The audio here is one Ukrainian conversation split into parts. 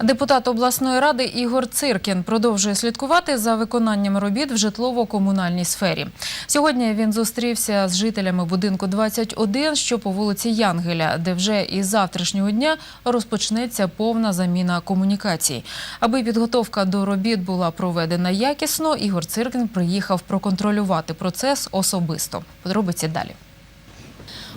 Депутат обласної ради Ігор Циркін продовжує слідкувати за виконанням робіт в житлово-комунальній сфері. Сьогодні він зустрівся з жителями будинку 21, що по вулиці Янгеля, де вже із завтрашнього дня розпочнеться повна заміна комунікацій. Аби підготовка до робіт була проведена якісно, Ігор Циркін приїхав проконтролювати процес особисто. Подробиці далі.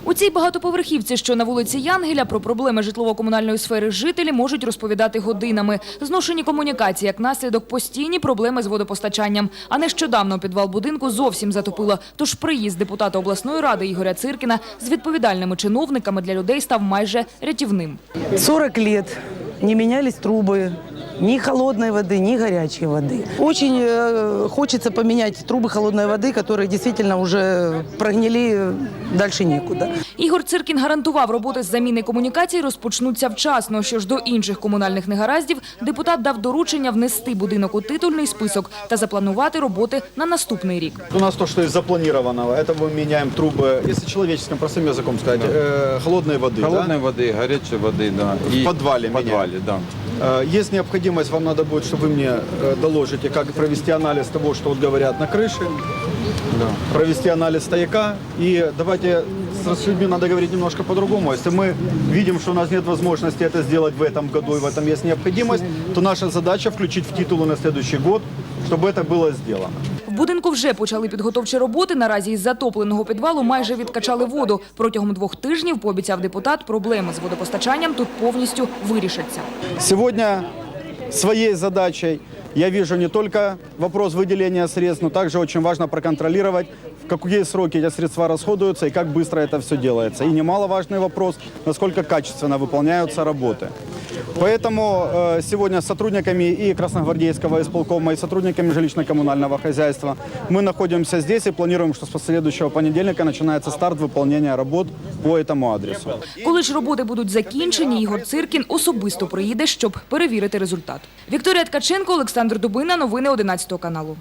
У цій багатоповерхівці, що на вулиці Янгеля, про проблеми житлово-комунальної сфери жителі можуть розповідати годинами. Зношені комунікації як наслідок постійні проблеми з водопостачанням. А нещодавно підвал будинку зовсім затопило. Тож приїзд депутата обласної ради Ігоря Циркіна з відповідальними чиновниками для людей став майже рятівним. 40 лет не менялись трубы, ни холодной воды, ни горячей воды. Очень э, хочется поменять трубы холодной воды, которые действительно уже прогнили э, дальше некуда. Ігор Циркін гарантував, роботи з заміни комунікацій розпочнуться вчасно. Що ж до інших комунальних негараздів, депутат дав доручення внести будинок у титульний список та запланувати роботи на наступний рік. У нас то, что из запланированного, это мы меняем трубы, если человеческим простым языком сказать, э, холодной воды. Холодной воды, горячей воды, да. В подвале В подвале, да. да? Э, Есть необходимость, вам надо будет, чтобы вы мне э, доложите, как провести анализ того, что вот говорят на крыше, провести анализ стояка. И давайте с людьми надо говорить немножко по-другому. Если мы видим, что у нас нет возможности это сделать в этом году и в этом есть необходимость, то наша задача включить в титулы на следующий год, чтобы это было сделано. В будинку вже почали підготовчі роботи. Наразі із затопленого підвалу майже відкачали воду. Протягом двох тижнів, пообіцяв депутат, проблеми з водопостачанням тут повністю вирішаться. Сегодня своей задачей я вижу не только вопрос выделения средств, но также очень важно проконтролировать, в какие сроки эти средства расходуются и как быстро это все делается. И немаловажный вопрос, насколько качественно выполняются работы. Поэтому э, сегодня с сотрудниками и Красногвардейского исполкома, и сотрудниками жилищно-коммунального хозяйства мы находимся здесь и планируем, что с следующего понедельника начинается старт выполнения работ по этому адресу. Коли ж роботи будуть закінчені, Ігор Циркін особисто приїде, щоб перевірити результат. Вікторія Ткаченко, Олександр Дубина. Новини 11 каналу.